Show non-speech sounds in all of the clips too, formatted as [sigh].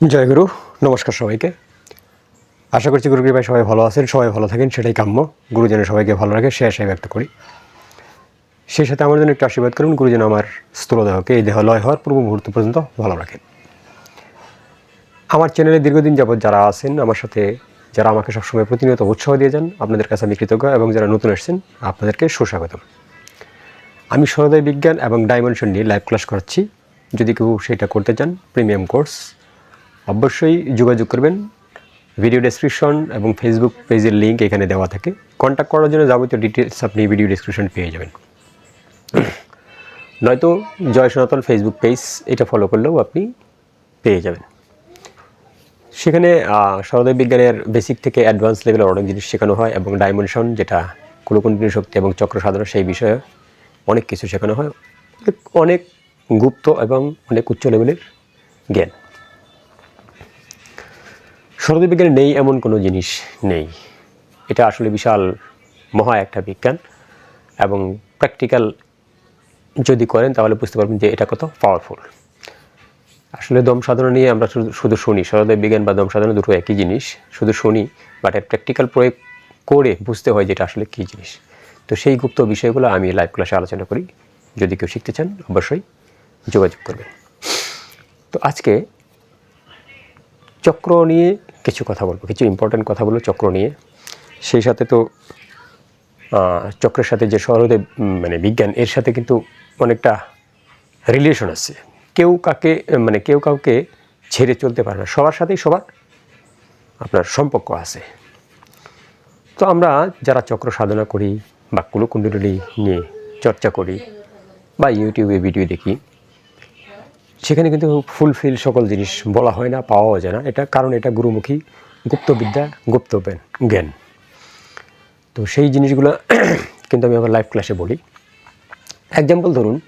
জয় গুরু, নমস্কার সবাইকে। আশা করছি গুরু কৃপায় সবাই ভালো আছেন, সবাই ভালো থাকেন, সেটাই কাম্য। গুরুজনের সবাইকে ভালো রাখে, সে আশায় ব্যক্ত করি। সেই সাথে আমার জন্য একটু আশীর্বাদ করুন, গুরুজন আমার স্থূলদেহকে, এই দেহ লয় হওয়ার পূর্ব মুহূর্ত পর্যন্ত ভালো রাখেন। আমার চ্যানেলে দীর্ঘদিন যাবৎ যারা আছেন, আমার সাথে যারা আমাকে সবসময় প্রতিনিয়ত উৎসাহ দিয়ে যান, আপনাদের কাছে আমি কৃতজ্ঞ এবং যারা নতুন এসেছেন, আপনাদেরকে সুস্বাগতম। আমি সরোদয় বিজ্ঞান এবং ডাইমেনশন নিয়ে লাইভ ক্লাস করাচ্ছি। যদি কেউ সেটা করতে চান প্রিমিয়াম কোর্স অবশ্যই যোগাযোগ করবেন। ভিডিও ডেসক্রিপশন এবং ফেসবুক পেজের লিঙ্ক এখানে দেওয়া থাকে। কন্ট্যাক্ট করার জন্য যাবতীয় ডিটেলস আপনি ভিডিও ডেসক্রিপশন পেয়ে যাবেন। নয়তো জয় সনাতন ফেসবুক পেজ এটা ফলো করলেও আপনি পেয়ে যাবেন। সেখানে সরোদয় বিজ্ঞানের বেসিক থেকে অ্যাডভান্স লেভেলের অনেক জিনিস শেখানো হয় এবং ডাইমেনশন যেটা কুলকুণ্ডিনী শক্তি এবং চক্র সাধনা সেই বিষয়ে অনেক কিছু শেখানো হয়। অনেক গুপ্ত এবং অনেক উচ্চ লেভেলের জ্ঞান। সরোদয় নেই এমন কোনো জিনিস নেই। এটা আসলে বিশাল মহা একটা বিজ্ঞান এবং প্র্যাকটিক্যাল যদি করেন তাহলে বুঝতে পারবেন যে এটা কত পাওয়ারফুল। আসলে দম সাধনা নিয়ে আমরা শুধু শুনি। সরোদয় বিজ্ঞান বা দম সাধনা দুটো একই জিনিস। শুধু শুনি বাট এর প্র্যাকটিক্যাল প্রয়োগ করে বুঝতে হয় যে এটা আসলে কী জিনিস। তো সেই গুপ্ত বিষয়গুলো আমি লাইভ ক্লাসে আলোচনা করি। যদি কেউ শিখতে চান, অবশ্যই যোগাযোগ করবেন। তো আজকে চক্র নিয়ে কিছু কথা বলব, কিছু ইম্পর্ট্যান্ট কথা বলব চক্র নিয়ে। সেই সাথে তো চক্রের সাথে যে সহৃদয় মানে বিজ্ঞান, এর সাথে কিন্তু অনেকটা রিলেশন আছে। কেউ কাকে মানে কেউ কাউকে ছেড়ে চলতে পারে না, সবার সাথেই সবার আপনার সম্পর্ক আছে। তো আমরা যারা চক্র সাধনা করি বা কুলকুণ্ডলী নিয়ে চর্চা করি বা ইউটিউবে ভিডিও দেখি সেখানে কিন্তু ফুলফিল সকল জিনিস বলা হয় না, পাওয়াও যায় না। এটা কারণ এটা গুরুমুখী গুপ্তবিদ্যা, গুপ্ত জ্ঞান- তো সেই জিনিসগুলো [coughs] কিন্তু আমি আমার লাইভ ক্লাসে বলি। এক্সাম্পল ধরুন,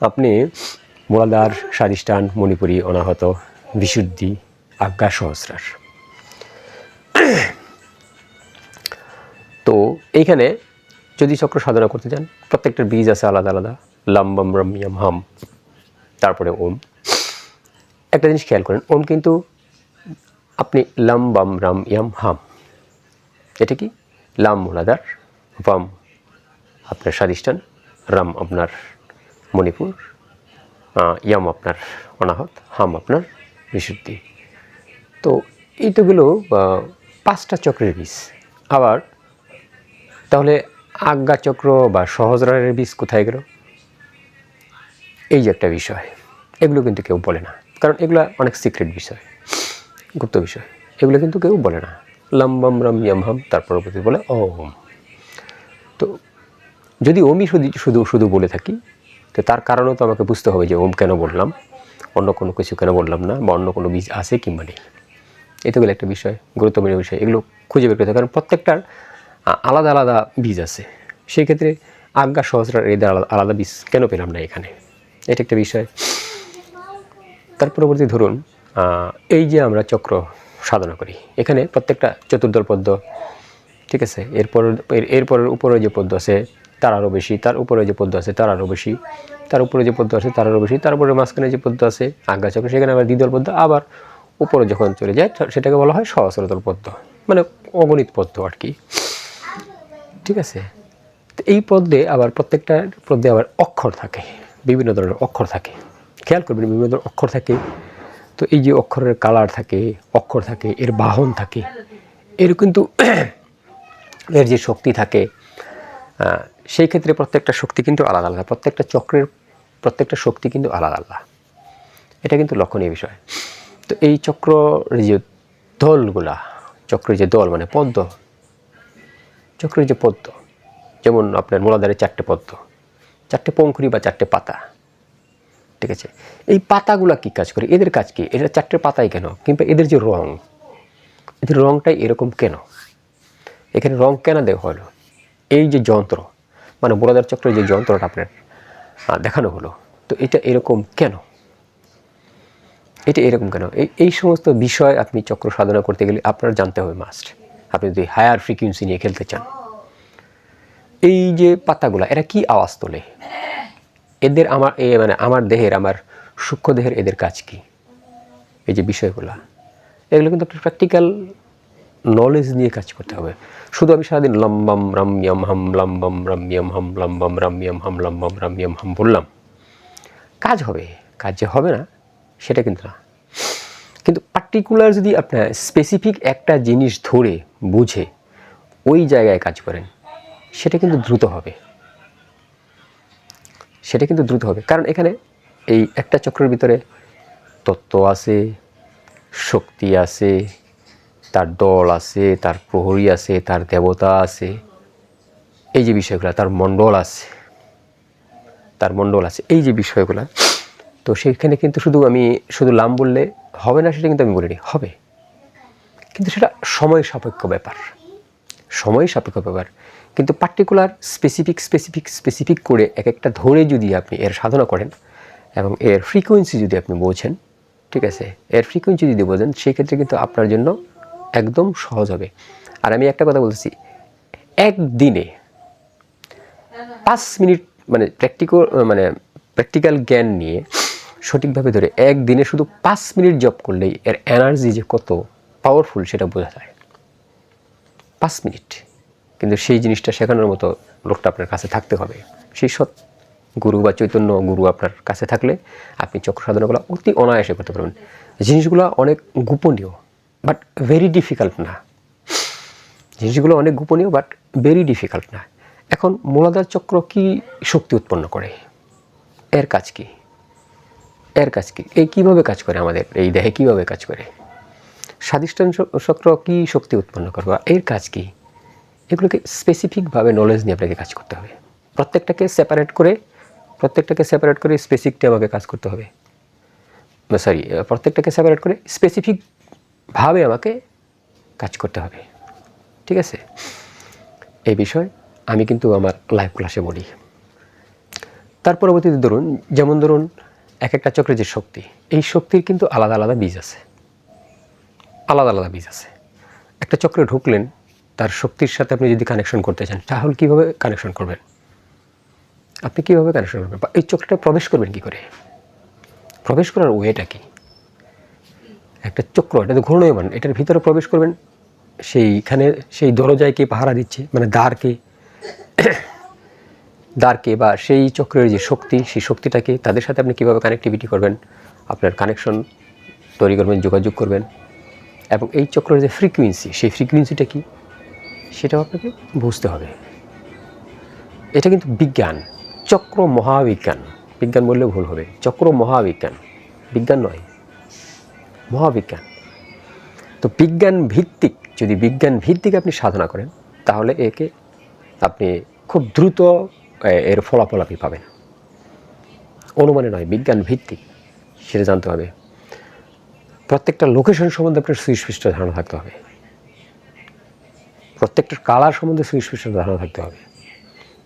আপনি মোলাদার স্বাদিষ্টান মণিপুরী, অনাহত, বিশুদ্ধি, আজ্ঞা, সহস্রার। তো এইখানে যদি চক্র সাধনা করতে চান, প্রত্যেকটার বীজ আছে আলাদা আলাদা। লম্বম রম্যম হাম। তারপরে ওম। একটা জিনিস খেয়াল করেন ওম কিন্তু আপনি লম বাম রাম ইয়াম হাম। এটা কি? লাম মোলাদার বাম আপনার স্বাদিষ্টান রাম আপনার মণিপুর ইয়াম আপনার অনাহত হাম আপনার বিশুদ্ধি। তো এইটাগুলো আহ, পাঁচটা চক্রের বীজ। আবার তাহলে আজ্ঞা চক্র বা সহজরারের বীজ কোথায় গেল? এই যে একটা বিষয়, এগুলো কিন্তু কেউ বলে না। কারণ এগুলো অনেক সিক্রেট বিষয়, গুপ্ত বিষয়। এগুলো কিন্তু কেউ বলে না। লম্বম রম ইয়াম হাম, তার পরবর্তী বলে ওম তো যদি ওমই শুধু শুধু শুধু বলে থাকি, তো তার কারণও তো আমাকে বুঝতে হবে যে ওম কেন বললাম, অন্য কোনো কিছু কেন বললাম না, বা অন্য কোনো বীজ আছে কিংবা নেই এই তো গেলে একটা বিষয়, গুরুত্বপূর্ণ বিষয়। এগুলো খুঁজে বের করতে কারণ প্রত্যেকটার আলাদা আলাদা বীজ আছে। সেই ক্ষেত্রে আজ্ঞা সহস্রার এদের আলাদা বীজ কেন পেলাম না এখানে? এটা একটা বিষয়। তার পরবর্তী ধরুন এই যে আমরা চক্র সাধনা করি, এখানে প্রত্যেকটা চতুর্দল পদ্ম ঠিক আছে, এরপর, এর- এরপরের উপরে যে পদ্ম আছে, তার আরও বেশি, তার উপরে যে পদ্ম আছে, তার আরও বেশি, তার উপরে যে পদ্ম আছে, তার আরও বেশি, তারপরে মাঝখানে যে পদ্ম আছে আজ্ঞা চক্র, সেখানে আবার দ্বিদল পদ্ম আবার উপরে যখন চলে যায় সেটাকে বলা হয় সহস্রতল পদ্ম মানে অগণিত পদ্ম আর কি। ঠিক আছে? এই পদ্মে আবার প্রত্যেকটা পদ্মে আবার অক্ষর থাকে। বিভিন্ন ধরনের অক্ষর থাকে। খেয়াল করবেন বিভিন্ন ধরনের অক্ষর থাকে। তো এই যে অক্ষরের কালার থাকে, অক্ষর থাকে, এর বাহন থাকে, এর কিন্তু [clears throat] এর যে শক্তি থাকে সেই ক্ষেত্রে প্রত্যেকটা শক্তি কিন্তু আলাদা আলাদা, প্রত্যেকটা চক্রের প্রত্যেকটা শক্তি কিন্তু আলাদা আলাদা। এটা কিন্তু লক্ষণীয় বিষয়। তো এই চক্র যে দলগুলা, চক্রের যে দল মানে পদ্ম, চক্রের যে পদ্ম, যেমন আপনার মোলাদারের চারটে পদ্ম চারটে পঙ্খুরি বা চারটে পাতা। ঠিক আছে? এই পাতাগুলা কি কাজ করে? এদের কাজ কি? এদের চারটে পাতাই কেন? কিংবা এদের যে রং? এদের রংটাই এরকম কেন? এখানে রং কেন দেওয়া হলো? এই যে যন্ত্র মানে মোলাদার চক্রের যে যন্ত্রটা আপনার দেখানো হলো, তো এটা এরকম কেন? এটা এরকম কেন? এই এই সমস্ত বিষয় আপনি চক্র সাধনা করতে গেলে আপনার জানতে হবে মাস্ট আপনি যদি হায়ার ফ্রিকুয়েন্সি নিয়ে খেলতে চান। এই যে পাতাগুলো, এরা কি আওয়াজ তোলে? এদের আমার, এ মানে আমার দেহের, আমার সূক্ষ্ম দেহের এদের কাজ কি? এই যে বিষয়গুলো, এগুলো কিন্তু একটা প্র্যাকটিক্যাল নলেজ নিয়ে কাজ করতে হবে। শুধু আমি সারাদিন লম্বাম, রামিয়াম, হাম, লম্বাম, রামিয়াম, হাম, লম্বাম, রামিয়াম, হাম, লম্বাম, রামিয়াম, হাম বললাম। কাজ হবে, কাজ যে হবে না, সেটা কিন্তু না। কিন্তু পার্টিকুলার যদি আপনার স্পেসিফিক একটা জিনিস ধরে, বুঝে, ওই জায়গায় কাজ করেন সেটা কিন্তু দ্রুত হবে। সেটা কিন্তু দ্রুত হবে। কারণ এখানে এই একটা চক্রের ভিতরে তত্ত্ব আছে, শক্তি আছে, তার দল আছে, তার প্রহরী আছে, তার দেবতা আছে। এই যে বিষয়গুলো, তার মণ্ডল আছে। তার মণ্ডল আছে। এই যে বিষয়গুলো, তো সেখানে কিন্তু শুধু আমি, শুধু লাম বললে হবে না, সেটা কিন্তু আমি বলিনি, হবে। কিন্তু সেটা সময় সাপেক্ষ ব্যাপার। সময় সাপেক্ষ ব্যাপার। কিন্তু পার্টিকুলার স্পেসিফিক স্পেসিফিক স্পেসিফিক করে এক একটা ধরে যদি আপনি এর সাধনা করেন এবং এর ফ্রিকোয়েন্সি যদি আপনি বোঝেন, ঠিক আছে? এর ফ্রিকোয়েন্সি যদি বোঝেন সেই ক্ষেত্রে কিন্তু আপনার জন্য একদম সহজ হবে। আর আমি একটা কথা বলতেছি, একদিনে পাঁচ মিনিট মানে প্র্যাকটিক্যাল মানে প্র্যাকটিক্যাল জ্ঞান নিয়ে সঠিকভাবে ধরে একদিনে শুধু পাঁচ মিনিট জব করলেই এর এনার্জি যে কত পাওয়ারফুল সেটা বোঝা যায়। পাঁচ মিনিট। কিন্তু সেই জিনিসটা শেখানোর মতো লোকটা আপনার কাছে থাকতে হবে। সেই সৎ গুরু বা চৈতন্য গুরু আপনার কাছে থাকলে আপনি চক্র সাধনাগুলো অতি অনায়াসে করতে পারবেন। জিনিসগুলো অনেক গোপনীয় বাট ভেরি ডিফিকাল্ট না। জিনিসগুলো অনেক গোপনীয় বাট ভেরি ডিফিকাল্ট না। এখন মূলাধার চক্র কি শক্তি উৎপন্ন করে? এর কাজ কি? এর কাজ কি? এই কীভাবে কাজ করে আমাদের? এই দেহে কীভাবে কাজ করে? স্বাদিষ্ঠান চক্র কি শক্তি উৎপন্ন করবে এর কাজ কি? এগুলোকে স্পেসিফিকভাবে নলেজ নিয়ে আপনাকে কাজ করতে হবে। প্রত্যেকটাকে সেপারেট করে, প্রত্যেকটাকে সেপারেট করে স্পেসিফিকটা আমাকে কাজ করতে হবে। সরি প্রত্যেকটাকে সেপারেট করে স্পেসিফিকভাবে আমাকে কাজ করতে হবে। ঠিক আছে? এই বিষয় আমি কিন্তু আমার লাইভ ক্লাসে বলি। তার পরবর্তীতে ধরুন, যেমন ধরুন এক একটা চক্রের যে শক্তি, এই শক্তির কিন্তু আলাদা আলাদা বীজ আছে। আলাদা আলাদা বীজ আছে। একটা চক্রে ঢুকলেন তার শক্তির সাথে আপনি যদি কানেকশন করতে চান, তাহলে কীভাবে কানেকশন করবেন? আপনি কীভাবে কানেকশন করবেন? বা এই চক্রটা প্রবেশ করবেন কি করে? প্রবেশ করার ওয়েটা কি? একটা চক্র, এটা তো ঘূর্ণয়মান, এটার ভিতরে প্রবেশ করবেন, সেইখানে সেই দরজায় কে পাহারা দিচ্ছে মানে দ্বারকে দ্বারকে বা সেই চক্রের যে শক্তি, সেই শক্তিটাকে তাদের সাথে আপনি কীভাবে কানেক্টিভিটি করবেন? আপনার কানেকশন তৈরি করবেন, যোগাযোগ করবেন, এবং এই চক্রের যে ফ্রিকুয়েন্সি সেই ফ্রিকুয়েন্সিটা কি? সেটাও আপনাকে বুঝতে হবে। এটা কিন্তু বিজ্ঞান, চক্র মহাবিজ্ঞান। বিজ্ঞান বললেও ভুল হবে। চক্র মহাবিজ্ঞান। বিজ্ঞান নয়, মহাবিজ্ঞান। তো বিজ্ঞান ভিত্তিক, যদি বিজ্ঞান ভিত্তিক আপনি সাধনা করেন, তাহলে একে আপনি খুব দ্রুত এর ফলাফল আপনি পাবেন। অনুমানে নয়, বিজ্ঞান ভিত্তিক, সেটা জানতে হবে। প্রত্যেকটা লোকেশন সম্বন্ধে আপনার সুস্পষ্ট ধারণা থাকতে হবে। প্রত্যেকটা কালার সম্বন্ধে সুস্পষ্ট ধারণা থাকতে হবে।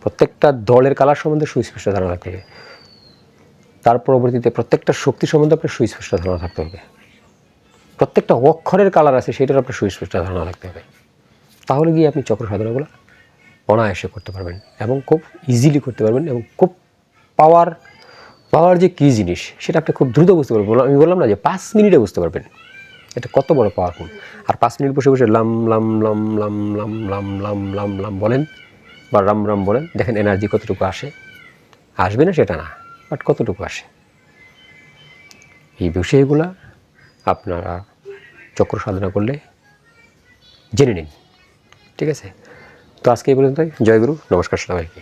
প্রত্যেকটা দলের কালার সম্বন্ধে সুস্পষ্ট ধারণা থাকতে হবে। তার পরবর্তীতে প্রত্যেকটা শক্তি সম্বন্ধে আপনার সুস্পষ্ট ধারণা থাকতে হবে। প্রত্যেকটা অক্ষরের কালার আছে, সেটার আপনার সুস্পষ্ট ধারণা থাকতে হবে। তাহলে গিয়ে আপনি চক্র সাধনাগুলো অনায়াসে করতে পারবেন এবং খুব ইজিলি করতে পারবেন এবং খুব পাওয়ার পাওয়ার যে কী জিনিস, সেটা আপনি খুব দ্রুত বুঝতে পারবেন। আমি বললাম না যে পাঁচ মিনিটে বুঝতে পারবেন। এটা কত বড় পাওয়ারফুল আর পাঁচ মিনিট বসে বসে লাম লাম লাম লাম লাম লাম লাম লাম লাম বলেন বা রাম রাম বলেন, দেখেন এনার্জি কতটুকু আসে? আসবে না সেটা না বাট কতটুকু আসে? এই বিষয়গুলা আপনারা চক্র সাধনা করলে জেনে নিন, ঠিক আছে? তো আজকে এই পর্যন্তই, জয় গুরু, নমস্কার সবাইকে।